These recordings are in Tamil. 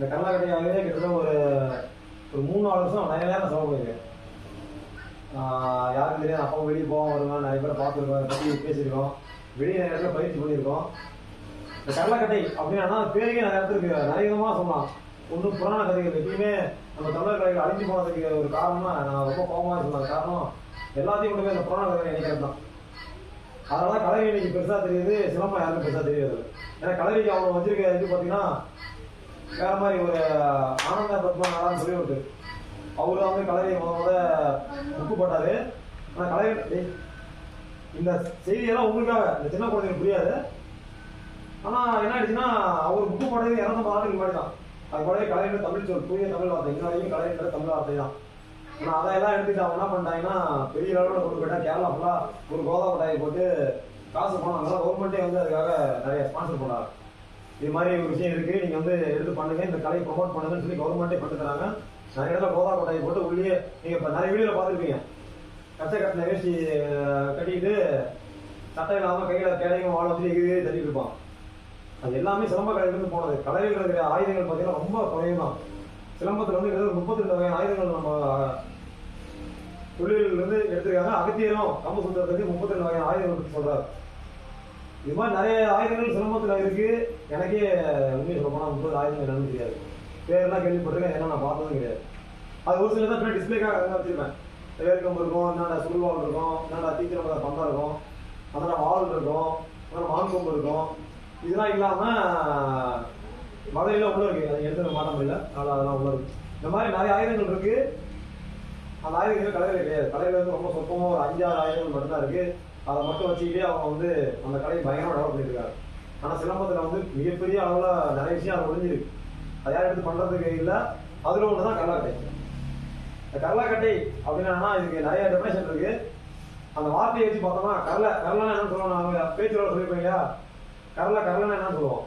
இந்த கடலக்கட்டையாகவே கிட்டத்தட்ட ஒரு ஒரு மூணு நாலு வருஷம் நிறைய நேரம் செலவு பண்ணியிருக்கேன். யாருக்கும் தெரியாது. அப்போ வெளியே போவோம் வருவேன் நிறைய பேர் பார்த்துருக்கோம் அதை பற்றி பேசியிருக்கோம். வெளியே நிறைய இடத்துல பயிற்சி பண்ணியிருக்கோம். இந்த கடலக்கட்டை அப்படின்னா பேருக்கே நிறைய இடத்துக்கு நிறைய விதமாக சொல்லலாம். ஒன்றும் புராண கதைகள் எப்பயுமே நம்ம தமிழர் கதைகள் அழிஞ்சு போனதுக்கு ஒரு காரணம் நான் ரொம்ப கோபமாக சொன்ன காரணம் எல்லாத்தையும் கொண்டு போய் அந்த புராண கதைகளை நினைக்கிறது தான். அதனால கலரி இன்னைக்கு பெருசா தெரியுது சிலம்பம் யாருக்கும் பெருசா தெரியாது. ஏன்னா கலரிக்கு அவங்க வச்சிருக்க இது பார்த்தீங்கன்னா வேற மாதிரி ஒரு ஆனந்த பத்மா சொல்லி ஒரு அவரு வந்து கலரி முத முத புக்கு போட்டாரு. ஆனா கலரி இந்த செய்தியெல்லாம் உங்களுக்காக இந்த சின்ன குழந்தைங்க புரியாது. ஆனா என்ன ஆயிடுச்சுன்னா அவர் புக்கு போட்டது இரநூத்தம்பது ஆண்டுக்கு முன்னாடி தான். அது கூட கலைஞர் தமிழ் சொல் தூய தமிழ் வார்த்தை. இன்ன வரைக்கும் கலைஞர் தமிழ் வார்த்தை தான். ஆனா அதையெல்லாம் எடுத்துட்டு அவங்க என்ன பண்ணிட்டாங்கன்னா பெரிய அளவில் கொண்டு போயிட்டா. கேரளா ஃபுல்லா ஒரு கோதா கொட்டாயை போட்டு காசு போனாங்க கவர்மெண்ட்டே வந்து அதுக்காக நிறைய ஸ்பான்சர் பண்ணாரு. இது மாதிரி ஒரு விஷயம் இருக்கு. நீங்க வந்து எடுத்து பண்ணுங்க. இந்த கலையை ப்ரொமோட் பண்ணுங்கன்னு சொல்லி கவர்மெண்ட்டே பண்ணி தராங்க நிறைய இடத்துல கோதா கொட்டாயை போட்டு உள்ளே நீங்க இப்ப நிறைய வீடியோல பார்த்துருப்பீங்க. கச்சை கட்டின வேஷ்டி அஹ், கட்டிக்கிட்டு சட்டை இல்லாம கையில கேடையும் வாழ வச்சு எகிரி தட்டிட்டு இருப்பான் அது எல்லாமே சிலம்ப கடையிலிருந்து போனது. கடையில் இருக்கிற ஆயுதங்கள் பார்த்தீங்கன்னா ரொம்ப குறையும் தான் சிலம்பத்தில் வந்து கிட்டத்தட்ட முப்பத்தி ரெண்டு வகையான ஆயுதங்கள் நம்ம தொழிலிருந்து எடுத்துருக்காங்க எடுத்திருக்காங்க. அகத்தியரும் கம்ப சுத்தத்துக்கு முப்பத்தி ரெண்டு வகையான ஆயுதங்கள் பற்றி சொல்றாரு. இது மாதிரி நிறைய ஆயுதங்கள் சிரமத்தில் இருக்கு. எனக்கே உண்மையை சொல்ல போனால் முப்பது ஆயுதங்கள் என்னன்னு தெரியாது. பேரெல்லாம் கேள்விப்பட்டிருக்கேன். ஏன்னா நான் பார்த்ததும் கிடையாது. அது ஒரு சில தான் டிஸ்பிளேக்காக அங்கே வச்சிருப்பேன். வேர்க்கம்பு இருக்கும் என்னடா சுல்வால் இருக்கும் என்னடா தீக்கிரம் பந்தா இருக்கும் அதோட வால் இருக்கும் அதோட மான்கொம்பு இருக்கும். இதெல்லாம் இல்லாமல் மதுரையில உள்ள இருக்கு. அது எடுத்து மாட்ட முடியல. அதனால் அதெல்லாம் உள்ள இருக்கு. இந்த மாதிரி நிறைய ஆயுதங்கள் இருக்குது அந்த ஆயுதங்கள் கடையில் கிடையாது. கடையில் வந்து ரொம்ப சொற்பமா ஒரு அஞ்சாறு ஆயுதங்கள் மட்டும்தான் இருக்குது அதை மட்டும் வச்சுக்கிட்டே அவங்க வந்து அந்த கடையை பயங்கரமாக டெவலப் பண்ணிட்டு இருக்காங்க ஆனா வந்து மிகப்பெரிய அளவில் நிறைய விஷயம் அதை ஒழிஞ்சிருக்கு அதை யார் எடுத்து பண்ணுறதுக்கு இல்லை. அதில் ஒன்று தான் கல்லாக்கட்டை. இந்த கல்லாக்கட்டை அப்படின்னா இதுக்கு நிறைய டெஃபினேஷன் இருக்கு. அந்த வார்த்தையை வச்சு பார்த்தோம்னா கரலை கரலைன்னா என்னன்னு சொல்லுவோம் நான் பேச்சுல சொல்லிருப்போம் இல்லையா? கரலை கரலைன்னா என்னன்னு சொல்லுவோம்.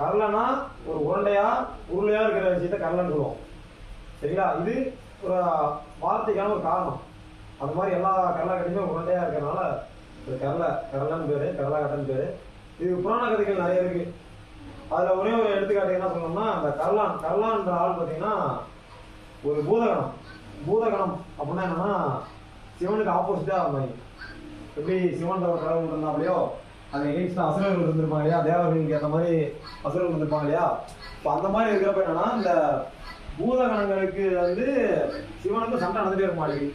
கரலைன்னா ஒரு உருண்டையா உருளையா இருக்கிற விஷயத்த கரலைன்னு சொல்லுவோம். சரிங்களா? இது ஒரு வார்த்தைக்கான ஒரு காரணம். அந்த மாதிரி எல்லா கரலாக்கட்டையுமே இருக்கிறனால இருக்கிறதுனால இது கரலை பேர் பேரு கட்டன் பேரு. இது புராண கதைகள் நிறைய இருக்கு. அதுல ஒரே ஒரு எடுத்துக்காட்டு என்ன சொல்லணும்னா அந்த கரலான் கரலான்ற ஆள் பார்த்தீங்கன்னா ஒரு பூதகணம் பூதகணம் அப்படின்னா என்னன்னா சிவனுக்கு ஆப்போசிட்டா அமையும் எப்படி சிவன் ஒரு கடவுள் இருந்தாப்லையோ அந்த எகெயின்ஸ்ட் அசுரர்கள் இருந்திருப்பாங்க இல்லையா தேவர்களுக்கு ஏற்ற மாதிரி அசுரர்கள் இருந்திருப்பாங்க இல்லையா? இப்போ அந்த மாதிரி இருக்கிறப்ப என்னன்னா இந்த பூதகணங்களுக்கு வந்து சிவனுக்கு சண்டை நடந்துட்டே இருக்க மாட்டேங்குது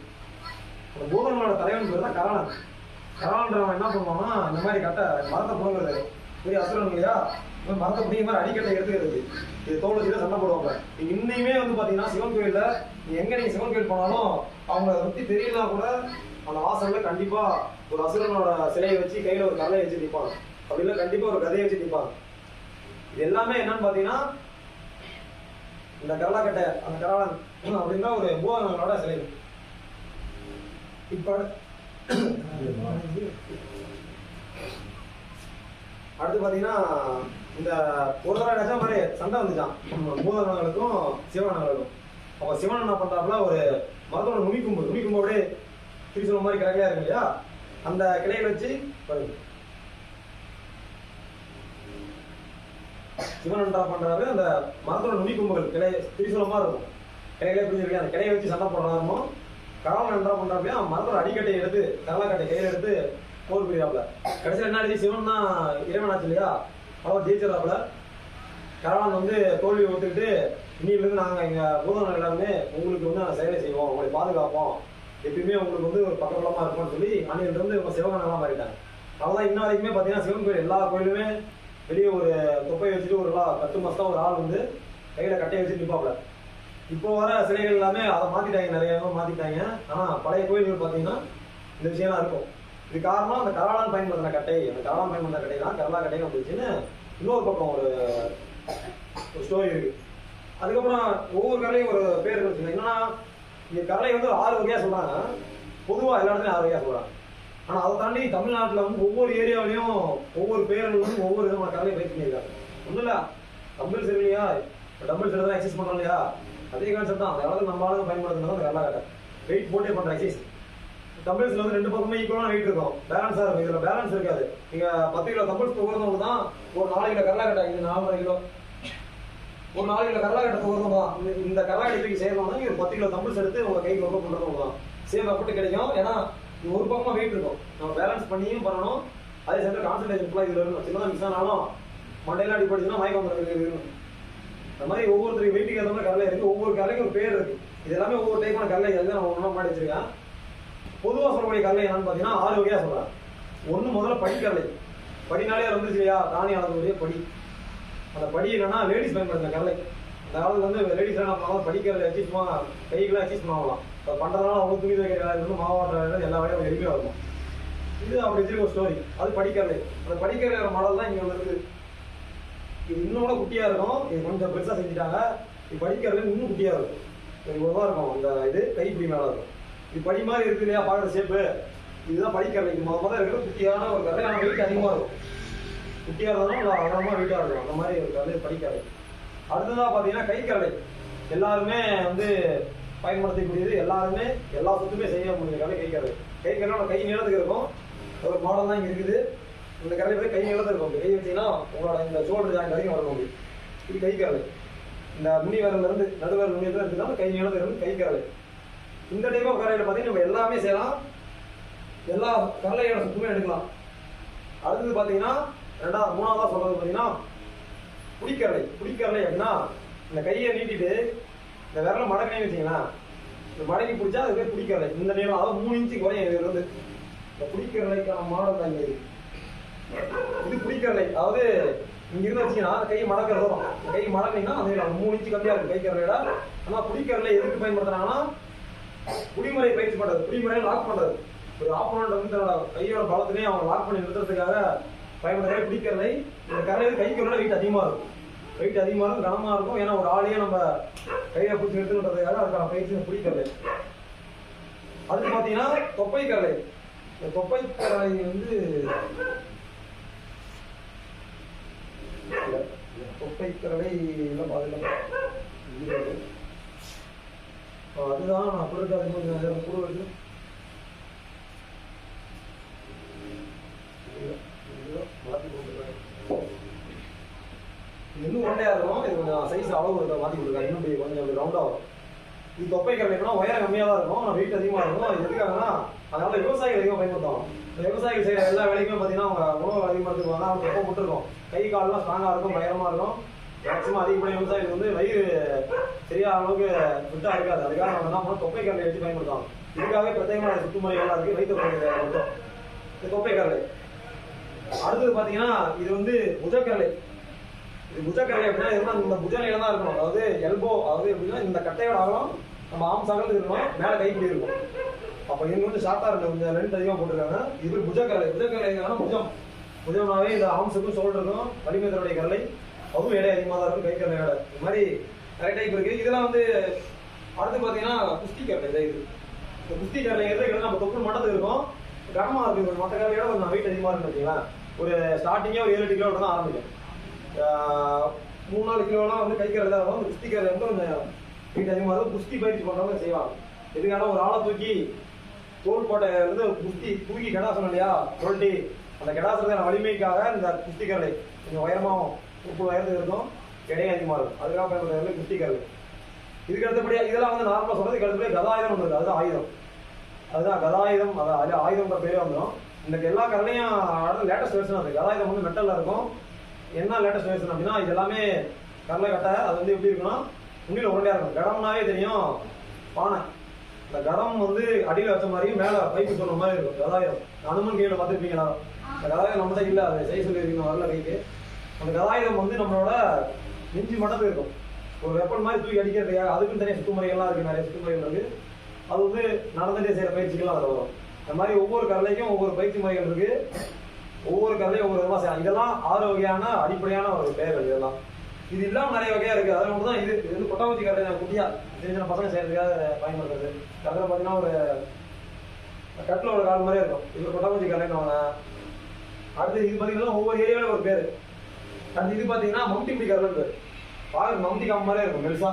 இந்த பூகனோட தலைவன் பேர் தான் கரணன் கரணன்றவன் என்ன பண்ணுவான்னா இந்த மாதிரி கட்ட மரத்தை போகிறது பெரிய அசுரன் இல்லையா? இந்த மரத்தை பிடிக்க மாதிரி அடிக்கட்டை எடுத்துக்கிறது. இது தோல் வச்சு சண்டை போடுவாங்க. இன்னையுமே வந்து பாத்தீங்கன்னா சிவன் கோயில்ல நீங்க எங்க நீங்க சிவன் கோயில் போனாலும் அவங்கள பற்றி பத்தி தெரியலனா கூட அந்த வாசல்ல கண்டிப்பா ஒரு அசுரனோட சிலையை வச்சு கையில ஒரு கதையை வச்சு நிற்பாங்க அப்படி இல்லை கண்டிப்பா ஒரு கதையை வச்சு நிற்பாங்க இது எல்லாமே என்னன்னு பாத்தீங்கன்னா இந்த கரலாக்கட்டை அந்த கராளன் அப்படின்னா ஒரு பூவனோட சிலை. இப்போ அடுத்து பாத்தீங்கன்னா இந்த ஒரு தடவை நிஜ மாதிரி சண்டை வந்துச்சான் பூதனங்களுக்கும் சிவனங்களுக்கும் அப்ப சிவன் என்ன பண்றாப்புல ஒரு மரத்தோட நுனிக்கும்பு நுனிக்கும்பு அப்படியே திரிசூலம் மாதிரி கிழக்கையா இருக்கு இல்லையா? அந்த கிளையில வச்சு பாருங்க சிவன் என்ன பண்றாரு அந்த மரத்தோட நுனிக்கும்புகள் கிளை திரிசூலமாக இருக்கும். கிளையிலே பிடிச்சிருக்கு அந்த கிளையை வச்சு சண்டை போடுறாருமோ கரவன் என்ன பண்றாப்லையா மரத்தோட அடிக்கட்டை எடுத்து கரலாக்கட்டை கையில எடுத்து போர் புரியாப்ல கடைசியில் என்ன ஆச்சு சிவன் தான் இறைவன் ஆச்சு இல்லையா? அவர் ஜெயிச்சிடறாப்புல கரவன் வந்து தோல்வி ஒத்துக்கிட்டு இன்னிலிருந்து நாங்கள் எங்க பூதங்கள் எல்லாருமே உங்களுக்கு வந்து நாங்கள் சேவை செய்வோம் உங்களை பாதுகாப்போம். எப்பயுமே உங்களுக்கு வந்து ஒரு பக்கபலமா இருப்போம்னு சொல்லி அன்னையில இருந்து இவங்க சிவகணெல்லாம் மாறிட்டாங்க. அவ்வளவுதான் இன்ன வரைக்குமே பார்த்தீங்கன்னா சிவன் கோயில் எல்லா கோயிலுமே வெளியே ஒரு தொப்பை வச்சுட்டு ஒரு எல்லாம் கட்டு மஸ்தா ஒரு ஆள் வந்து கையில கட்டையை வச்சு நிற்பாப்ல இப்போ வர சிலைகள் எல்லாமே அதை மாத்திட்டாங்க நிறைய இடம் மாத்திட்டாங்க. ஆனா பழைய கோயில்கள் பாத்தீங்கன்னா இந்த விஷயம்லாம் இருக்கும். இது காரணம் அந்த கராளான் பயன்படுத்தின கட்டை. அந்த கராளான் பயன்படுத்தின கட்டை தான் கரலா கட்டை வந்துச்சுன்னு இன்னொரு பக்கம் ஒரு ஒரு ஸ்டோரி இருக்கு. அதுக்கப்புறம் ஒவ்வொரு கரலையும் ஒரு பேர் இருக்கு என்னன்னா இந்த கரலை வந்து ஆறு வகையா சொல்றாங்க. பொதுவா எல்லா இடத்துலயும் ஆறு வகையா சொல்றாங்க. ஆனா அதை தாண்டி தமிழ்நாட்டுல வந்து ஒவ்வொரு ஏரியாவிலையும் ஒவ்வொரு பேர்கள் ஒவ்வொரு விதமான கரலையும் பயிற்சி பண்ணியிருக்காங்க. ஒண்ணும் இல்ல டம்பிள் சரி டம்பிள் சரி தான் எக்ஸசைஸ் பண்றோம் இல்லையா? அதே கான்செப்ட் தான் அந்த காலத்தில் நம்ம ஆளுங்க பயன்படுத்துறது அந்த கரலா வெயிட் போட்டே பண்ணுற எக்ஸசைஸ் தம்பிள்ஸ்ல வந்து ரெண்டு பக்கமே ஈக்குவலான வெயிட் இருக்கும். பேலன்ஸாக இருக்கும். இதில் பேலன்ஸ் இருக்காது. நீங்கள் பத்து கிலோ தம்பிள்ஸ் தூக்குறவங்க தான் ஒரு நாலு கிலோ கரலா இது நாலரை கிலோ. ஒரு நாலு கிலோ கரலா கட்ட தான் இந்த- இந்த கரலா கட்டிக்கு செய்யணும்னா நீங்கள் ஒரு பத்து கிலோ தமிழ்ஸ் எடுத்து உங்கள் கைக்கு ரொம்ப பண்ணுறதும் தான் சேம் எஃபர்ட் கிடைக்கும். ஏன்னா ஒரு பக்கமாக வெயிட் இருக்கும். நம்ம பேலன்ஸ் பண்ணியும் பண்ணணும். அதே சமயம் கான்சன்ட்ரேஷன் ஃபுல்லாக இதில் இருக்கணும். சின்னதாக மிஸ் ஆனாலும் மண்டையெல்லாம் அடி மயக்கம் வந்துருக்கு இந்த அந்த மாதிரி ஒவ்வொருத்தருக்கு வீட்டுக்கு ஏற்ற மாதிரி கடலை இருக்கு. ஒவ்வொரு கலைக்கும் ஒரு பேர் இருக்கு. இது எல்லாமே ஒவ்வொரு டைப்பான கரலை எல்லாம் நான் ஒன்றா மாடி வச்சிருக்கேன். பொதுவாக சொல்லக்கூடிய கலை என்னன்னு பார்த்தீங்கன்னா ஆறு வகையாக சொல்கிறேன் ஒன்று முதல்ல படிக்கரலை படினாலே வந்துச்சு இல்லையா? தானி அளவுடைய படி. அந்த படி என்னன்னா லேடிஸ் பயன்படுத்தின கலை. அந்த காலத்தில் வந்து லேடிஸ்லாம் என்ன பண்ணுவாங்க படிக்கிறத வச்சு சும்மா கைக்கெல்லாம் வச்சு சும்மா ஆகலாம். பண்ணுறதுனால அவங்க துணி வைக்கிற வேலை இருந்து வேலை எல்லா வேலையும் அவங்க எளிமையாக இருக்கும் இது அப்படி வச்சிருக்க ஒரு ஸ்டோரி அது படிக்கிறது அந்த படிக்கிற மாடல் தான் இங்கே வந்து இது இன்னும் குட்டியா இருக்கும். இது கொஞ்சம் பெருசா செஞ்சுட்டாங்க. இது படிக்கிறது இன்னும் குட்டியா இருக்கும். இது இவ்வளவுதான் இருக்கும். அந்த இது கைப்பிடி மேல இருக்கும். இது படி மாதிரி இருக்கு இல்லையா? பாக்குற ஷேப்பு இதுதான் படிக்கிறது இது முத முதல்ல இருக்கிற குட்டியான ஒரு கதை. ஆனால் வெயிட் அதிகமா இருக்கும். குட்டியா இருந்தாலும் அகலமா வெயிட்டா இருக்கும். அந்த மாதிரி ஒரு கதை படிக்கிறது அடுத்ததா பாத்தீங்கன்னா கைக்கரலை எல்லாருமே வந்து பயன்படுத்தக்கூடியது எல்லாருமே எல்லா சொத்துமே செய்ய முடியும் கதை கை கைக்கரலோட கை நீளத்துக்கு இருக்கும். ஒரு மாடல் தான் இங்க இருக்குது. இந்த கரையில போய் கை நீளத்துக்கு இருக்கும் இப்படி கை வச்சீங்கன்னா உங்களோட இந்த ஷோல்டர் ஜாயின் வரைக்கும் வர முடியும் இது கை கரலை இந்த நுனி விரல்ல இருந்து நடுவர் நுனி இருந்து கை நீளத்துக்கு இருந்து கை கரலை இந்த டைப் ஆஃப் பார்த்தீங்கன்னா நம்ம எல்லாமே செய்யலாம். எல்லா கரலையோட சுத்தமே எடுக்கலாம். அடுத்தது பார்த்தீங்கன்னா ரெண்டாவது மூணாவதாக சொல்றது பார்த்தீங்கன்னா புடிக்கரலை புடிக்கரலை அப்படின்னா இந்த கையை நீட்டிட்டு இந்த விரல மடக்கினே வச்சீங்களா இந்த மடக்கி பிடிச்சா அது பேர் புடிக்கரலை இந்த நேரம் அதாவது மூணு இன்ச்சு குறையும் இது வந்து. இந்த புடிக்கரலைக்கான மாடல் தான் இங்கே இருக்குது இது பிடிக்கலை அதாவது இங்க இருந்து வச்சீங்கன்னா கை கையை மடக்கிற வரும் கை மடக்கினீங்கன்னா அந்த மூணு இன்ச்சு கம்மியா இருக்கு. கை கரலையோட ஆனா புடிக்கரலை எதுக்கு பயன்படுத்துறாங்கன்னா குடிமுறை பயிற்சி பண்றது. குடிமுறை லாக் பண்றது. ஒரு ஆப்போனண்ட் வந்து தன்னோட கையோட பலத்திலேயே அவன் லாக் பண்ணி நிறுத்துறதுக்காக பயன்படுறதே பிடிக்கிறதை இந்த கரையை கைக்கு விட வெயிட் அதிகமா இருக்கும். வெயிட் அதிகமா இருக்கும் கனமா இருக்கும். ஏன்னா ஒரு ஆளையே நம்ம கையை பிடிச்சி நிறுத்துன்றதுக்காக அதுக்கான பயிற்சி பிடிக்கிறது அடுத்து பாத்தீங்கன்னா தொப்பை கரலை இந்த தொப்பை கரலை வந்து தொப்பை கரலை எல்லாம் பாதுகாப்பு அதுதான் நான் அப்படி இருக்காது கொஞ்சம் நேரம் கூட வச்சு இது இன்னும் ஒன்றையா இருக்கும் இது கொஞ்சம் சைஸ் அளவு இருக்க மாற்றி கொடுத்துருக்காங்க. இன்னும் கொஞ்சம் ரவுண்டாக வரும். இது தொப்பை கரலைனா உயரம் கம்மியாக தான் இருக்கும். ஆனால் வெயிட் அதிகமாக இருக்கும். இது எதுக்காகனா அதனால விவசாயிகள் அதிகமாக பயன்படுத்துவாங்க விவசாயிகள் செய்கிற எல்லா வேலைக்குமே பார்த்தீங்கன்னா அவங்க உணவு அதிகமாக அவங்க தொப்பை விட்டுருக்கும் கை காலெல்லாம் ஸ்ட்ராங்காக இருக்கும் பயங்கரமாக இருக்கும். மேக்ஸிமம் அதிகப்படியும் விவசாயிகள் வந்து வயிறு சரியா அளவுக்கு ஃபிட்டாக இருக்காது. அதுக்காக நம்ம என்ன பண்ணோம் தொப்பை கரலை வச்சு பயன்படுத்துவாங்க இதுக்காகவே பிரத்யேகமான சுற்றுமுறைகள்லாம் இருக்கு வயிற்று மட்டும் இந்த தொப்பை கரலை அடுத்தது பார்த்தீங்கன்னா இது வந்து புஜக்கரலை இது புஜக்கரலை அப்படின்னா இது இந்த புஜநிலையில தான் இருக்கணும். அதாவது எல்போ அதாவது எப்படின்னா இந்த கட்டையோட அகலம் நம்ம ஆம் சகலத்து இருக்கணும். மேலே கைப்பிடி இருக்கும். அப்போ இவங்க வந்து ஷார்ட்டாக இருக்கு கொஞ்சம் ரெண்டு அதிகமாக போட்டிருக்காங்க. இது பேர் புஜக்கரலை புஜக்கரலை புஜம். புஜம்னாவே இந்த ஆம்ஸுக்கும் ஷோல்டருக்கும் வலிமை தருடைய கரலை அதுவும் எடை அதிகமாக தான் இருக்கும் கை கரலையோட இது மாதிரி நிறைய டைப் இருக்கு. இதெல்லாம் வந்து அடுத்து பார்த்தீங்கன்னா குஸ்தி கரலை இதை இது. இந்த குஸ்தி கரலைங்கிறது இடம் நம்ம தொப்புள் மட்டத்துக்கு இருக்கும். கனமாக இருக்கு. மற்ற கரலையோட கொஞ்சம் வெயிட் அதிகமாக இருக்கு பார்த்தீங்களா ஒரு ஸ்டார்டிங்கே ஒரு ஏழு எட்டு கிலோ தான் ஆரம்பிக்கும். மூணு நாலு கிலோலாம் வந்து கை கரலை தான் ஆகும் இந்த குஸ்தி கரலை வந்து கொஞ்சம் வெயிட் அதிகமாக இருக்கும். குஸ்தி பயிற்சி பண்ணுறவங்க செய்வாங்க. எதுக்கான ஒரு ஆளை தூக்கி தோல் கோட்டை வந்து குஸ்தி தூக்கி கடாசனம் இல்லையா? தொல்ட்டி அந்த கடாசனத்தான வலிமைக்காக இந்த குஸ்தி கரலை கொஞ்சம் உயரமாகவும் முப்பது உயரத்துக்கு இருக்கும். எடையும் அதிகமாக இருக்கும். அதுக்காக பயன்படுறது குஸ்தி கரலை இதுக்கு அடுத்தபடியா இதெல்லாம் வந்து நார்மலாக சொல்றது அடுத்தபடியா கதாயுதம் வந்தது அதுதான் ஆயுதம். அதுதான் கதாயுதம். அதான் அது ஆயுதம்ன்ற பேரே வந்துடும் இந்த எல்லா கரலையும் அடுத்த லேட்டஸ்ட் வெர்ஷன் அது. கதாயுதம் வந்து மெட்டலில் இருக்கும். என்ன லேட்டஸ்ட் வெர்ஷன் அப்படின்னா இது எல்லாமே கரலை கட்டை. அது வந்து எப்படி இருக்குன்னா உண்மையில் உருண்டையா இருக்கும். கடம்னாவே தெரியும். பானை. இந்த கடம் வந்து அடியில் வச்ச மாதிரியும் மேலே பைப்பு சொன்ன மாதிரி இருக்கும். கதாயம் அனுமன் கையில பார்த்துருப்பீங்களா? எல்லாரும் அந்த கதாயுதம் நம்மகிட்ட இல்லை. அது செய்ய சொல்லியிருக்கீங்க வரல கைக்கு அந்த கதாயுதம் வந்து நம்மளோட நெஞ்சு மட்டும் இருக்கும். ஒரு வெப்பன் மாதிரி தூக்கி அடிக்கிறதுக்காக அதுக்கும் தனியாக சுத்துமுறைகள்லாம் இருக்குது நிறைய சுத்துமுறைகள் இருக்குது அது வந்து நடந்துட்டே செய்கிற பயிற்சிகள்லாம் அதில் வரும். இந்த மாதிரி ஒவ்வொரு கரலைக்கும் ஒவ்வொரு பயிற்சி முறைகள் இருக்குது ஒவ்வொரு கரலையும் ஒவ்வொரு விதமாக செய்யலாம். இதெல்லாம் ஆறு வகையான அடிப்படையான ஒரு பெயர்கள் இதெல்லாம். இது இல்லாமல் நிறைய வகையாக இருக்குது அதில் மட்டும் தான் இது. இது வந்து கொட்டாங்குச்சி கரலை நான் சின்ன சின்ன பசங்க செய்யறதுக்காக பயன்படுத்துறது. அதில் பார்த்தீங்கன்னா ஒரு கட்டில் ஒரு கால் மாதிரியே இருக்கும். இது கொட்டாமஞ்சி கலைன்னு வாங்க அடுத்து இது பார்த்தீங்கன்னா ஒவ்வொரு ஏரியாவில் ஒரு பேர். அடுத்து இது பார்த்தீங்கன்னா மம்டி பிடி கரலை பேர். பார்க்க மம்டி காம் மாதிரியே இருக்கும் பெருசா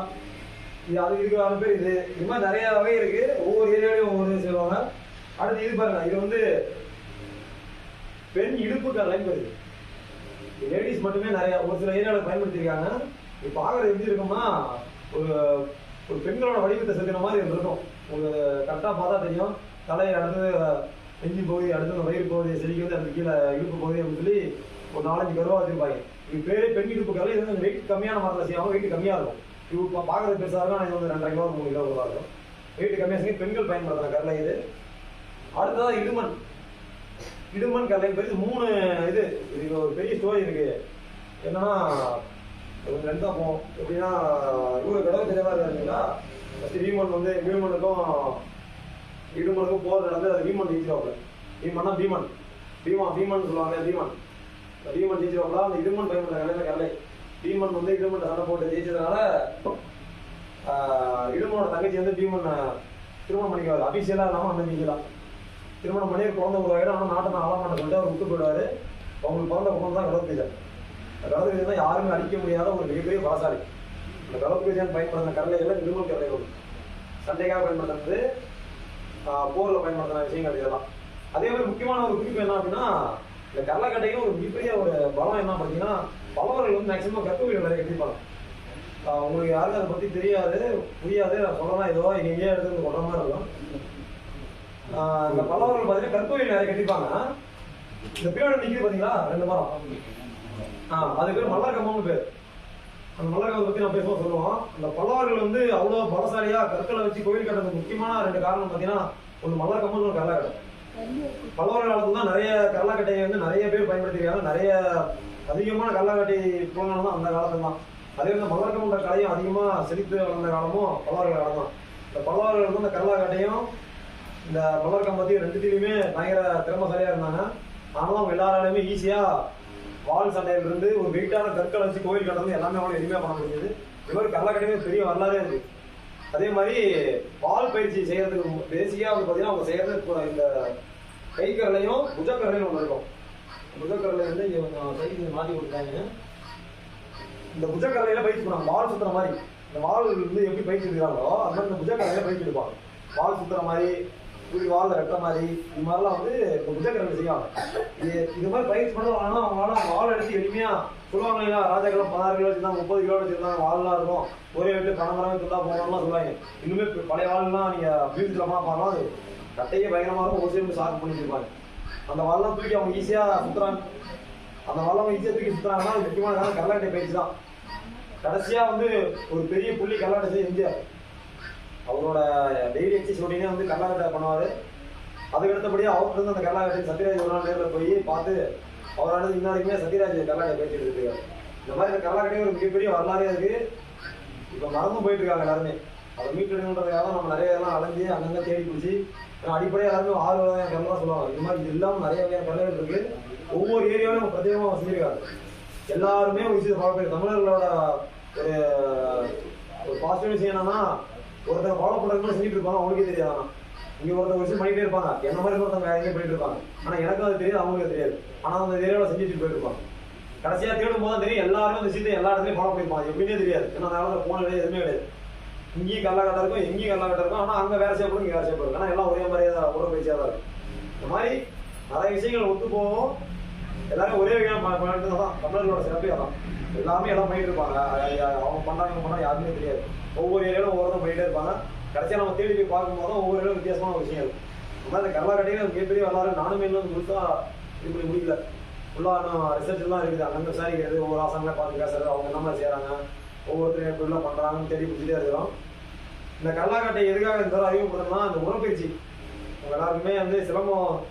இது அது இதுக்கான பேர் இது. இது மாதிரி நிறைய வகை இருக்கு. ஒவ்வொரு ஏரியாலையும் ஒவ்வொரு செய்வாங்க. அடுத்து இது பாருங்க இது வந்து பெண் இடுப்பு கலைன்னு பேரு லேடிஸ் மட்டுமே நிறைய ஒரு சில ஏரியாவில் பயன்படுத்தியிருக்காங்க. இப்போ பார்க்குறது எப்படி இருக்குமா ஒரு ஒரு பெண்களோட வடிவத்தை செலுத்தின மாதிரி இருக்கும். உங்களுக்கு கரெக்டாக பார்த்தா தெரியும். தலையை அடுத்தது நெஞ்சு பகுதி அடுத்தது அந்த வயிறு பகுதி செடிக்கு வந்து அந்த கீழே இடுப்பு பகுதி அப்படின்னு சொல்லி ஒரு நாலஞ்சு கருவா வச்சிருப்பாங்க. இது பேரே பெண் இடுப்பு கரை இது வந்து வெயிட் கம்மியான மரத்தில் செய்யாமல் வெயிட் கம்மியாக இருக்கும். இது இப்போ பார்க்கறது பெருசாக இருக்கும் ஆனால் இது வந்து ரெண்டரை கிலோ மூணு கிலோ கூட இருக்கும். வெயிட் கம்மியாக செய்ய பெண்கள் பயன்படுத்துகிற கடலை இது. அடுத்ததாக இடுமன். இடுமன் கரலை பெரிய மூணு இது இது ஒரு பெரிய ஸ்டோரி இருக்கு. என்னன்னா இவங்க ரெண்டு போகும் எப்படின்னா இவங்க கடவுள் தெரியவா இருக்காருங்களா? ஃபஸ்ட்டு வீமன் வந்து வீமனுக்கும் இடுமனுக்கும் போர் நடந்து அது வீமன் ஜெயிச்சிருவாங்க வீமன்னா பீமன். பீமா பீமன் சொல்லுவாங்க பீமன். பீமன் ஜெயிச்சிருவாங்களா அந்த இடுமன் பயன்படுற கடையில் கரலை பீமன் வந்து இடுமன் சண்டை போட்டு ஜெயிச்சதுனால ஆஹ், இடுமனோட தங்கச்சி வந்து பீமன் திருமணம் பண்ணிக்குவாரு. அபிஷியலாக இல்லாமல் அந்த ஜெயிக்கலாம் திருமணம் பண்ணி குழந்தை உருவாயிடும் ஆனால் நாட்டை நான் ஆளமாட்டேன் சொல்லிட்டு அவர் விட்டு போயிடுவார். அவங்களுக்கு பிறந்த குழந்தை தான் கடவுள் கடவுள் தான் யாருமே அழிக்க முடியாத ஒரு மிகப்பெரிய பலசாலி இந்த கடவுள் பயன்படுத்தின கரலைகள் நிர்மல் கரலைகள் சண்டைக்காக பயன்படுத்துறது போரில் போர்ல பயன்படுத்தின விஷயங்கள் இதெல்லாம். அதே மாதிரி முக்கியமான ஒரு குறிப்பு என்ன அப்படின்னா இந்த கடலக்கட்டையும் ஒரு மிகப்பெரிய ஒரு பலம் என்ன பார்த்தீங்கன்னா பலவர்கள் வந்து மேக்சிமம் கற்பு வீடு நிறைய கட்டிப்பாங்க உங்களுக்கு யாருக்கும் அதை பத்தி தெரியாது புரியாது நான் சொல்லலாம் ஏதோ எங்கேயே எடுத்து வந்து கொள்ற மாதிரி இருக்கும். இந்த பல்லவர்கள் பார்த்தீங்கன்னா கற்பு நிறைய கட்டிப்பாங்க இந்த பின்னாடி நிக்குது பாத்தீங்களா? ரெண்டு மரம் ஆ அது பேர் மல்லர் கம்பம்னு பேர். அந்த மல்லர் கம்பத்தை பத்தி நான் பேசுவோம் சொல்லுவோம். அந்த பல்லவர்கள் வந்து அவ்வளவு பலசாலியா கற்களை வச்சு கோயில் கட்டுறது முக்கியமான ரெண்டு காரணம் பாத்தீங்கன்னா ஒன்று மல்லர் கம்பம் ஒரு கரலக்கடை பல்லவர் காலத்துல தான் நிறைய கரலக்கட்டையை வந்து நிறைய பேர் பயன்படுத்திருக்காங்க நிறைய அதிகமான கரலக்கட்டை புலனாலும் தான் அந்த காலத்துல தான். அதே வந்து மல்லர் கலையும் அதிகமா செழித்து வளர்ந்த காலமும் பல்லவர்கள் காலம் தான். இந்த பல்லவர்கள் வந்து அந்த கரலக்கட்டையும் இந்த மலர் கம்பத்தையும் ரெண்டுத்திலையுமே பயங்கர திறமசாலியா இருந்தாங்க. ஆனாலும் அவங்க எல்லாராலையுமே ஈஸியா வால் சண்டையில இருந்து ஒரு வெயிட்டான கற்களை வச்சு கோயில் கடந்து எல்லாமே அவனை எதுவுமே பண்ண முடிஞ்சது. இவர் கள்ளக்கடையுமே பெரிய வரலாறே இருக்கு அதே மாதிரி வால் பயிற்சி செய்யறதுக்கு பேசிக்கா வந்து பாத்தீங்கன்னா அவங்க செய்யறது இந்த இந்த கைக்கரலையும் புஜக்கரலையும் ஒன்று இருக்கும். புஜக்கரலை வந்து இங்க கொஞ்சம் சைக்கு மாட்டி கொடுத்தாங்க. இந்த புஜக்கரலையில பயிற்சி பண்ணுவாங்க. வால் சுத்துற மாதிரி. இந்த வால் வந்து எப்படி பயிற்சி எடுக்கிறாங்களோ அது மாதிரி இந்த புஜக்கரலையில பயிற்சி எடுப்பாங்க. வால் சுத்துற மாதிரி இப்படி வால்ல வெட்டுற மாதிரி. இது மாதிரிலாம் வந்து இப்போ புஜக்கரலை செய்வாங்க இது இது மாதிரி பயிற்சி பண்ணுவாங்கன்னா அவங்களால வால் எடுத்து எளிமையா சொல்லுவாங்க இல்லையா ராஜாக்கள் பதினாறு கிலோ வச்சிருந்தாங்க முப்பது கிலோ வச்சிருந்தாங்க வால்லாம் இருக்கும். ஒரே வீட்டு பணமரம் துண்டா போகணும்லாம் சொல்லுவாங்க. இன்னுமே பழைய வால்லாம் நீங்க மியூசியத்துல பார்க்கலாம் அது? கட்டையே பயங்கரமாக இருக்கும். ஒரு சைடு சாக்கு பண்ணி வச்சிருப்பாங்க அந்த வால்லாம் தூக்கி அவங்க ஈஸியா சுத்துறாங்க. அந்த வல்லம் ஈஸியா தூக்கி சுத்துறாங்கன்னா முக்கியமான கல்லாட்டை பயிற்சி தான். கடைசியா வந்து ஒரு பெரிய புள்ளி கல்லாட்டை செய்ய எம்ஜிஆர். அவரோட டெய்லி எக்ஸசைஸ் ரொட்டீனே வந்து கர்நாடகா பண்ணுவார். அதுக்கு அடுத்தபடியே அவர்கிட்ட இருந்து அந்த கல்லாட்டை சத்யராஜ் ஒரு நாள் நேரில் போய் பார்த்து அவரால் இன்ன சத்யராஜ் கர்நாடகா பேசிட்டு இருக்காரு. இந்த மாதிரி கர்நாடகே ஒரு மிகப்பெரிய வரலாறே இருக்கு. இப்போ மறந்து போயிட்டு இருக்காங்க எல்லாருமே. அதை மீட்டெடுக்கணுன்றதுக்காக நம்ம நிறைய இதெல்லாம் அலைஞ்சு அங்கங்கே தேடி பிடிச்சி அடிப்படையாக எல்லாருமே ஆறு வகையான கடலாம் சொல்லுவாங்க. இந்த மாதிரி இல்லாமல் நிறைய வகையான கடல்கள் இருக்கு. ஒவ்வொரு ஏரியாவிலும் நம்ம பிரத்யேகமாக செஞ்சிருக்காங்க எல்லாருமே ஒரு விஷயத்தை ஃபாலோ பண்ணி தமிழர்களோட ஒரு ஒரு பாசிட்டிவ் விஷயம் என்னன்னா ஒருத்தர் ஃபாலோ பண்ணுறது செஞ்சுட்டு இருப்பாங்க அவங்களுக்கே தெரியாது இங்க ஒருத்தர் விஷயம் பண்ணிட்டே இருப்பாங்க. என்ன மாதிரி ஒருத்தவங்க வேலையே பண்ணிட்டு இருப்பாங்க. ஆனா எனக்கு அது தெரியாது அவங்களுக்கு தெரியாது. ஆனா அந்த ஏரியாவில் செஞ்சுட்டு போயிருப்பாங்க இருப்பாங்க கடைசியா தேடும் போது தெரியும். எல்லாருமே இந்த விஷயத்தை எல்லா இடத்துலயும் ஃபாலோ பண்ணிருப்பாங்க எப்படின்னே தெரியாது. ஏன்னா அந்த காலத்துல போன கிடையாது எதுவுமே கிடையாது. இங்கேயும் கல்லாக்கட்டை இருக்கும் எங்கேயும் கல்லாக்கட்டை இருக்கும். ஆனா அங்க வேலை செய்யப்படும் இங்க வேலை செய்யப்படும் இருக்கும் ஆனா எல்லாம் ஒரே மாதிரியே தான் உடற்பயிற்சியா தான் இருக்கும். இந்த மாதிரி நிறைய விஷயங்கள் ஒத்து போவோம் எல்லாரும் ஒரே வகையான பண்ணிட்டு தான் தமிழர்களோட சிறப்பே அதான். எல்லாமே எல்லாம் பண்ணிட்டு இருப்பாங்க. அவங்க பண்ணாங்க பண்ணா யாருமே தெரியாது. ஒவ்வொரு ஏரியாலும் ஒவ்வொருத்தரும் பண்ணிட்டே இருப்பாங்க. கடைசியாக நம்ம தேடி போய் பார்க்கும்போது ஒவ்வொரு இடம் வித்தியாசமான விஷயம் இருக்கும் இந்த மாதிரி இந்த கல்லாக்கட்டையில மிகப்பெரிய வரலாறு நானும் இன்னும் முழுசாக இது பண்ணி முடியல ஃபுல்லாக இன்னும் ரிசர்ச் எல்லாம் இருக்குது. அங்கங்க விசாரிக்கிறது ஒவ்வொரு ஆசங்களை பார்த்து பேசுறது அவங்க என்ன மாதிரி செய்கிறாங்க ஒவ்வொருத்தரும் எப்படிலாம் பண்ணுறாங்கன்னு தேடி பிடிச்சிட்டே இருக்கிறோம். இந்த கல்லாக்கட்டை எதுக்காக இந்த தடவை அறிமுகப்படுத்தணும்னா இந்த உடற்பயிற்சி. உங்க எல்லாருக்குமே வந்து சிலம்பம்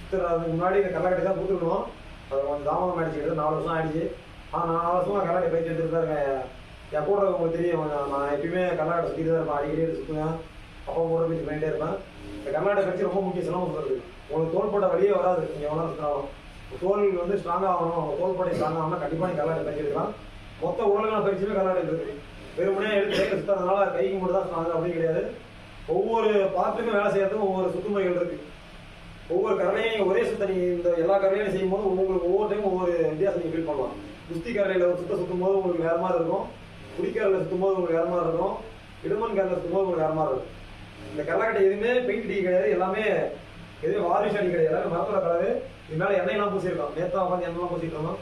சுற்றுறதுக்கு முன்னாடி இந்த கல்லாக்கட்டை தான் கொடுத்துருக்கணும் அது கொஞ்சம் தாமதம் ஆயிடுச்சு நாலு வருஷம் ஆயிடுச்சு. ஆனால் நாலு வருஷமா கல்லாட்டை பயிற்சி எடுத்துகிட்டு தான் இருக்கேன். என் கூட உங்களுக்கு தெரியும் நான் நான் எப்பயுமே கல்லாட்டை சுற்றிட்டு தான் இருப்பேன். அடிக்கடி சுற்றுவேன் சுற்றுவேன் கூட உடற்பயிற்சி பண்ணிகிட்டே இருப்பேன். இந்த கல்லாட்டை பயிற்சி ரொம்ப முக்கிய சிலம்பம் சொல்கிறது உங்களுக்கு தோள்பட்ட வழியே வராது. நீங்கள் எவ்வளோ சுற்றினாலும் தோல் வந்து ஸ்ட்ராங்காக ஆகணும் தோள்பட்டை ஸ்ட்ராங் ஆகணும் கண்டிப்பாக நீங்கள் கல்லாட்டை பயிற்சி எடுக்கலாம். மொத்த உடலுக்கான பயிற்சியுமே கல்லாட்டை இருக்குது வெறுமனே எடுத்து கையில் சுற்றுறதுனால கைக்கு மட்டும் தான் ஸ்ட்ராங் அப்படின்னு கிடையாது. ஒவ்வொரு பார்ட்டுக்கும் வேலை செய்யறதுக்கும் ஒவ்வொரு சுத்துமுறைகள் இருக்கு. ஒவ்வொரு கரணையும் ஒரே சுத்த நீங்கள் இந்த எல்லா கரணையும் செய்யும்போது உங்களுக்கு ஒவ்வொரு டைம் ஒவ்வொரு வித்தியாசம் நீங்கள் ஃபீல் பண்ணலாம் குஸ்தி கரணையில ஒரு சுத்த சுத்தும் போது உங்களுக்கு வேற மாதிரி இருக்கும். குடிக்கரல சுத்தும் போது உங்களுக்கு வேற மாதிரி இருக்கும். இடுமன் கரல சுத்தும் போது உங்களுக்கு வேற மாதிரி இருக்கும். இந்த கரலக்கட்டை எதுவுமே பெயிண்ட் அடிக்க கிடையாது. எல்லாமே எதுவும் வாரிசு அடி கிடையாது. எல்லாமே மரத்தோட கலரு. இது மேல எண்ணெய் எல்லாம் பூசிருக்கோம் நேத்தா உட்காந்து எண்ணெய்லாம் பூசிருக்கோம்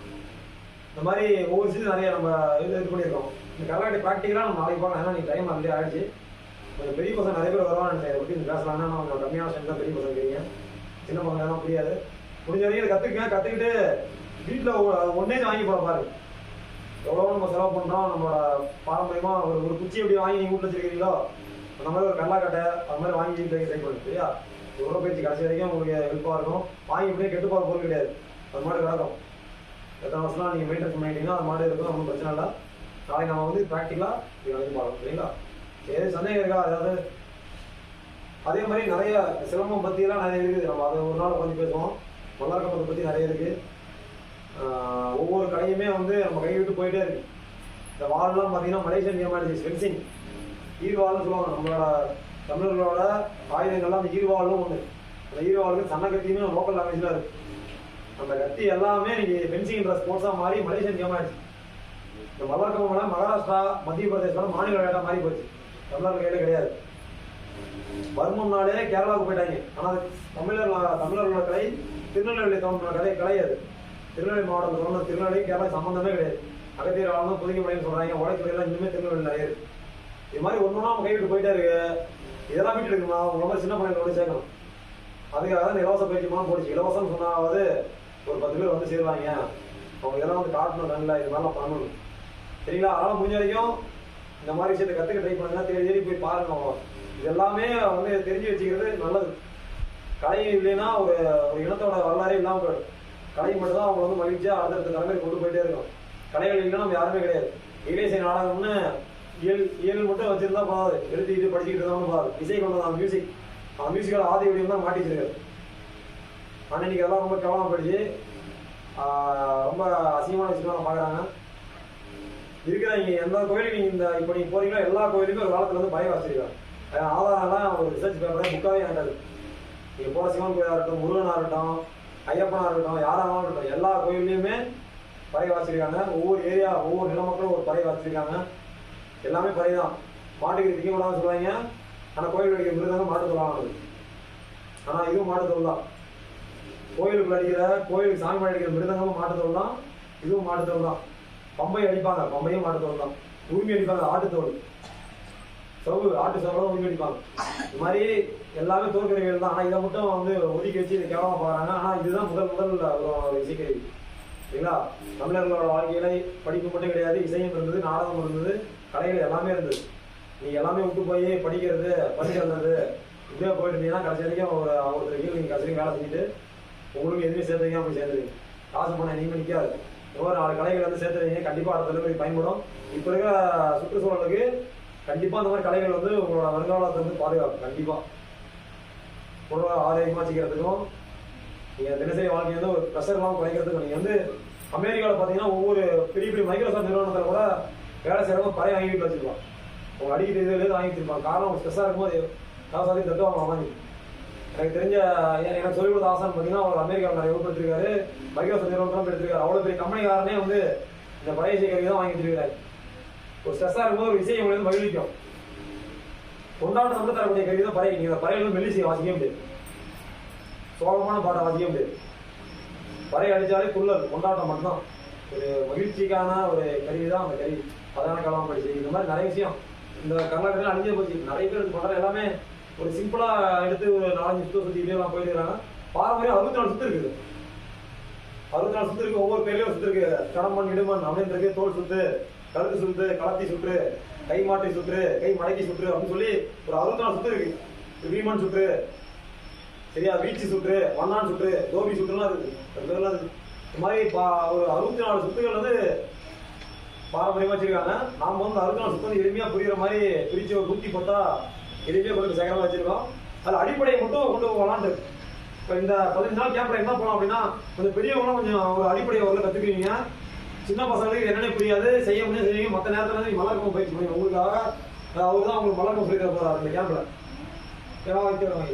இந்த மாதிரி ஒவ்வொரு சீசன் நிறைய நம்ம இது இது பண்ணியிருக்கோம். இந்த கரகாட்டி ப்ராக்டிக்கலாக நம்ம நாளைக்கு போகலாம் ஏன்னா நீங்கள் டைம் அதிலே ஆயிடுச்சு. கொஞ்சம் பெரிய பசங்க நிறைய பேர் வருவான்னு இதை பற்றி பேசலாம்னா நான் கொஞ்சம் கம்மியான சேர்ந்து தான் பெரிய பசங்க இருக்கீங்க சின்ன பசங்க எல்லாம் புரியாது. முடிஞ்ச வரைக்கும் இதை கற்றுக்குங்க கற்றுக்கிட்டு வீட்டில் ஒன்னே வாங்கி பார்ப்பாரு பாரு. எவ்வளோ நம்ம செலவு பண்ணுறோம் நம்மளோட பாரம்பரியமாக ஒரு ஒரு குச்சி எப்படி வாங்கி நீங்கள் வீட்டில் வச்சிருக்கீங்களோ அந்த மாதிரி ஒரு கல்லாக்கட்டை அது மாதிரி வாங்கி வீட்டில் ட்ரை பண்ணு சரியா? எவ்வளோ பேச்சு கடைசி வரைக்கும் உங்களுக்கு ஹெல்ப்பாக இருக்கும். வாங்கி இப்படியே கெட்டு போகிற பொருள் கிடையாது. அது மாதிரி கிடக்கும் எத்தனை வருஷம்லாம் நீங்கள் மெயின்டைன் பண்ணிட்டீங்கன்னா அது மாதிரி இருக்கும். ஒன்றும் பிரச்சனை இல்லை. நாளைக்கு நம்ம வந்து ப்ராக்டிக்கலாக இது வந்து பார்க்கணும் சரிங்களா? சரி சந்தேகம் இருக்கா? அதாவது அதே மாதிரி நிறைய சிரமம் பற்றியெல்லாம் நிறைய இருக்குது. நம்ம அதை ஒரு நாள் உட்காந்து பேசுவோம். மல்லாக்கம்பத்தை பற்றி நிறைய இருக்குது ஒவ்வொரு கலையுமே வந்து நம்ம கை விட்டு போயிட்டே இருக்கு. இந்த வால்லாம் பார்த்தீங்கன்னா மலேசியன் கேம் ஆயிடுச்சு ஃபென்சிங் ஈர்வாள்னு சொல்லுவாங்க நம்மளோட தமிழர்களோட ஆயுதங்கள்லாம் அந்த ஈர்வாளும் ஒன்று அந்த ஈர்வாளுக்கு சன்ன கத்தியுமே லோக்கல் லாங்குவேஜில் இருக்கு. அந்த கத்தி எல்லாமே இன்னைக்கு ஃபென்சிங்ன்ற ஸ்போர்ட்ஸாக மாறி மலேசியன் கேம் ஆயிடுச்சு இந்த மல்லாக்கம்பெல்லாம் மகாராஷ்டிரா மத்திய பிரதேசம் மாநில விளையாட்டாக மாறி போச்சு. தமிழர்கள் கையில் கிடையாது. பர்மம்னாலே கேரளாவுக்கு போயிட்டாங்க. ஆனால் தமிழர் தமிழர்களோட கலை திருநெல்வேலி தோன்ற கலை கிடையாது. திருநெல்வேலி மாவட்டத்தில் தோன்ற திருநெல்வேலி கேரளா சம்மந்தமே கிடையாது. அகத்தியர் ஆளுநர் புதுக்கி மலைன்னு சொல்றாங்க. உழைக்கிறதுலாம் இன்னுமே திருநெல்வேலி நிறைய இருக்கு. இது மாதிரி ஒன்றுனா நம்ம கைவிட்டு போயிட்டே இருக்கு. இதெல்லாம் வீட்டு இருக்குமா? உங்க மாதிரி சின்ன பையன் கொண்டு சேர்க்கணும். அதுக்காக தான் இலவச பயிற்சி போடுச்சு. இலவசம் சொன்னாவது ஒரு பத்து பேர் வந்து சேருவாங்க. அவங்க இதெல்லாம் வந்து காட்டணும் நல்ல இது மாதிரிலாம் பண்ணணும். சரிங்களா? அதனால முடிஞ்ச வரைக்கும் இந்த மாதிரி விஷயத்தை கற்றுக்க ட்ரை பண்ணுங்க. தேடி தேடி போய் பாருங்க இது எல்லாமே வந்து தெரிஞ்சு வச்சுக்கிறது நல்லது. கலை இல்லைன்னா ஒரு ஒரு இனத்தோட வரலாறே இல்லாமல் போயிடும். கலை மட்டும் தான் அவங்க வந்து மகிழ்ச்சியாக அடுத்தடுத்த தலைமுறை கொண்டு போயிட்டே இருக்கும் கலைகள் இல்லைன்னா நம்ம யாருமே கிடையாது. இளையசை நாடகம்னு இயல் இயல் மட்டும் வச்சிருந்தா போகாது எழுதி இது படிச்சுக்கிட்டு இருந்தாலும் போகாது இசை கொண்டு தான் மியூசிக் அந்த மியூசிக்கல் ஆதி வடிவம் தான் மாட்டி வச்சிருக்காரு ஆனால் இன்னைக்கு அதெல்லாம் ரொம்ப கவனமாக படிச்சு ரொம்ப அசிங்கமான விஷயமா பார்க்குறாங்க இருக்கிற நீங்கள் எந்த கோயிலுக்கு நீங்கள் இந்த இப்போ நீங்கள் போகிறீங்களோ எல்லா கோயிலுக்கும் ஒரு காலத்தில் வந்து பயம் வச்சிருக்காங்க. அது ஆதாரம்லாம் ஒரு ரிசர்ச் பேப்பரே புக்காகவே ஆகிட்டாரு நீங்கள் போகிற சிவன் கோயிலாக இருக்கட்டும் முருகனாக இருக்கட்டும் ஐயப்பனா இருக்கட்டும் யாராக இருக்கட்டும் எல்லா கோயில்லையுமே பறை வாசிருக்காங்க ஒவ்வொரு ஏரியா ஒவ்வொரு நிலமக்களும் ஒரு பறை வாசிருக்காங்க எல்லாமே பறை தான். மாட்டுக்கு திங்க கூடாதுன்னு சொல்லுவாங்க. ஆனால் கோயில் அடிக்கிற மிருதங்க மாட்டு தொழிலானது ஆனால் இதுவும் மாட்டு தொழில் தான். கோயிலுக்கு அடிக்கிற கோயிலுக்கு சாமி அடிக்கிற மிருதங்கமும் மாட்டு தொழில் தான். இதுவும் மாட்டு தொழில் தான். பம்பை அடிப்பாங்க. பம்பையும் மாட்டுத்தோல் தான். உரிமை அடிப்பாங்க. ஆட்டுத்தோல் சவுக்கு ஆட்டு சவரம் ஒதுக்கி அடிப்பாங்க இது மாதிரி எல்லாமே தோற்கறிகள் தான். ஆனால் இதை மட்டும் வந்து ஒதுக்கி வச்சு இதை கேவலமாக பார்க்குறாங்க ஆனால் இதுதான் முதல் முதல் ஒரு இசைக்கருவி சரிங்களா? தமிழர்களோட வாழ்க்கையில படிப்பு மட்டும் கிடையாது இசையும் இருந்தது நாடகம் இருந்தது கலைகள் எல்லாமே இருந்தது. நீ எல்லாமே விட்டு போய் படிக்கிறது படிக்கிறது இப்படியே போயிட்டு இருந்தீங்கன்னா கடைசி வரைக்கும் ஒரு ஒருத்தர் நீங்கள் கடைசி வேலை செஞ்சுட்டு உங்களுக்கு எதுவுமே சேர்த்துங்க போய் சேர்த்துருங்க காசு பணம் எங்கேயுமே நிற்காது ஒரு நாலு கலைகள் வந்து சேர்த்துருவீங்க. கண்டிப்பாக அடுத்த தலைமுறை பயன்படும். இப்போ இருக்கிற சுற்றுச்சூழலுக்கு கண்டிப்பாக அந்த மாதிரி கலைகள் வந்து உங்களோட வருங்காலத்தை வந்து பாதுகாக்கும் கண்டிப்பாக உடலை ஆரோக்கியமாக வச்சுக்கிறதுக்கும் நீங்க தினசரி வாழ்க்கை வந்து ஒரு ப்ரெஷர் இல்லாமல் குறைக்கிறதுக்கும் நீங்க வந்து அமெரிக்காவில் பார்த்தீங்கன்னா ஒவ்வொரு பெரிய பெரிய மைக்ரோசாஃப்ட் நிறுவனத்தில் கூட வேலை செய்யறவங்க பழைய வாங்கிட்டு வச்சிருப்பான் அவங்க அடிக்கிற இதுலேருந்து வாங்கி வச்சிருப்பாங்க. காரணம் அவங்க ஸ்ட்ரெஸ்ஸாக இருக்கும்போது காசாதி தட்டுவாங்க வாங்கி எனக்கு தெரிஞ்ச எனக்கு சொல்லிக் கொடுத்த ஆசான் பார்த்தீங்கன்னா அவர் அமெரிக்காவில் நிறைய ஊர் எடுத்திருக்காரு. மைக்ரோசாஃப்ட் நிறுவனம் எடுத்திருக்காரு. அவ்வளோ பெரிய கம்பெனிக்காரனே வந்து இந்த பழைய இசை தான் வாங்கி வச்சிருக்காரு ஒரு ஸ்ட்ரெஸ்ஸாக இருக்கும்போது ஒரு இசையை உங்களுக்கு வந்து மகிழ்விக்கும் கொண்டாட்டம் வந்து தரக்கூடிய கருவி தான் பறை நீங்கள் பறையில வந்து மெல்லிசை வாசிக்க முடியாது. சோகமான பாட்டை வாசிக்க முடியாது. பறை அடிச்சாலே துள்ளல் கொண்டாட்டம் மட்டும்தான். ஒரு மகிழ்ச்சிக்கான ஒரு கருவி தான் அந்த கருவி. அதான கலாம் படிச்சு இந்த மாதிரி நிறைய விஷயம். இந்த கர்நாடகா அழிஞ்சே போச்சு. நிறைய பேர் இது எல்லாமே ஒரு சிம்பிளாக எடுத்து ஒரு நாலஞ்சு சுத்த சுற்றிக்கிட்டே நான் போயிட்டு இருக்காங்க. பாரம்பரியம் அறுபத்தி நாலு சுத்து இருக்குது. அறுபத்தி நாலு சுத்து இருக்கு. ஒவ்வொரு பேர்லயும் சுற்று இருக்குது கடம்பன் இடுமன் அப்படின்னு இருக்கு தோல் சுத்து. கழுகு சுற்று களத்தி சுற்று கை மாட்டி சுற்று கை மடக்கி சுற்று அப்படின்னு சொல்லி ஒரு அறுபத்தி நாலு சுற்று இருக்கு. வீமன் சுற்று. சரியா? வீச்சு சுற்று வண்ணான் சுற்று கோபி சுற்றுலாம் இருக்கு. அது இந்த மாதிரி பா- ஒரு அறுபத்தி நாலு சுத்துகள் வந்து பாரம்பரியமாக வச்சிருக்காங்க. நாம் வந்து அறுபத்தி நாலு சுற்று வந்து எளிமையாக புரிகிற மாதிரி பிரித்து ஒரு நூத்தி பத்தா எளிமையாக கொஞ்சம் சேகரமாக வச்சிருக்கோம். அதுல அடிப்படையை மட்டும் கொண்டு போகலான்ட்டு இப்போ இந்த பதினஞ்சு நாள் கேப்பில் என்ன போனோம் அப்படின்னா கொஞ்சம் பெரியவங்களும் கொஞ்சம் ஒரு அடிப்படையை ஒரு கற்றுக்குவீங்க சின்ன பசங்களுக்கு என்னன்னே புரியாது. செய்ய முடியாது செய்வீங்க. மற்ற நேரத்தில் வந்து மலர்க்கம் பயிற்சி பண்ணுவீங்க உங்களுக்காக அவர் தான் உங்களுக்கு மலர்க்கம் சொல்லி தர போறாரு இந்த கேம்ப்ல வைக்கிறோம்